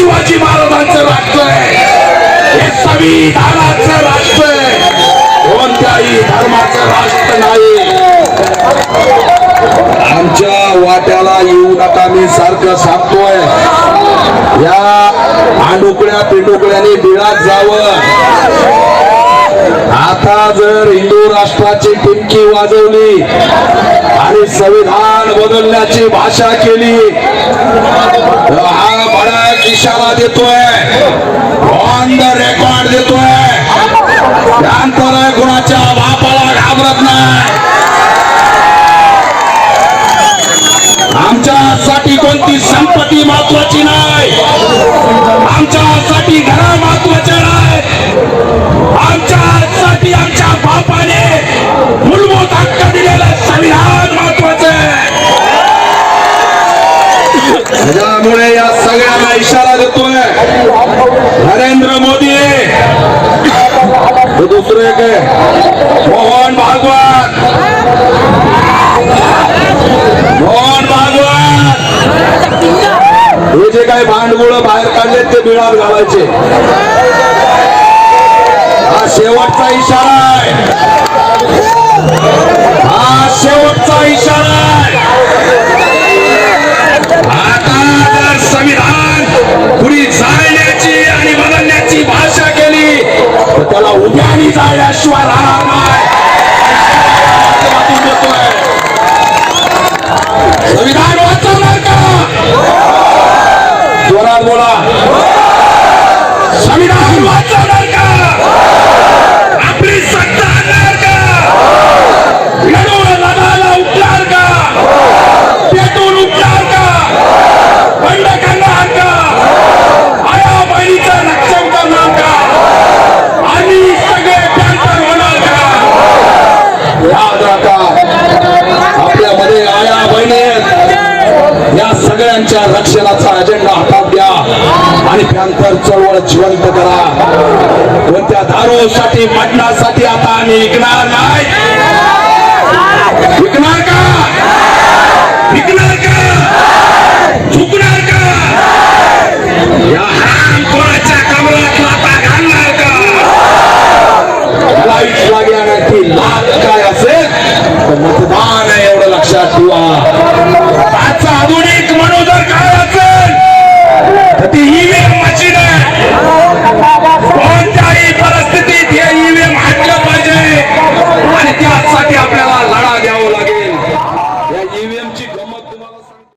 शिवाजी महाराजांचं राष्ट्र आहे हे संविधानाचं राष्ट्र आहे कोणत्याही धर्माचं राष्ट्र नाही. आमच्या वाट्याला येऊ नका मी सारखं सांगतोय. या आंडुकड्या पिंडुकड्याने बिळात जावं. आता जर हिंदू राष्ट्राची टिमकी वाजवली आणि संविधान बदलण्याची भाषा केली तर हा इशारा देतोय. ऑन द रेकॉर्ड देतोय. त्यानंतर कुणाच्या बापाला घाबरत नाही. आमच्यासाठी कोणती संपत्ती महत्वाची नाही. हे दुसरे एक आहे मोहन भागवत मोहन भागवत हे जे काही भांडवळ बाहेर काढले ते बिळात घालायचे हा शेवटचा इशारा आहे हा शेवटचा इशारा त्याला उभ्यानी जाळल्याशिवाय राहणार नाही संविधान वाचवणार का जोरात बोला. संविधान वाचवणार सगळ्यांच्या रक्षणाचा अजेंडा हातात द्या. आणि पॅन्थर चळवळ जिवंत करा. कोणत्या दारूसाठी मटणासाठी आता आम्ही विकणार नाही. विकणार का? 第一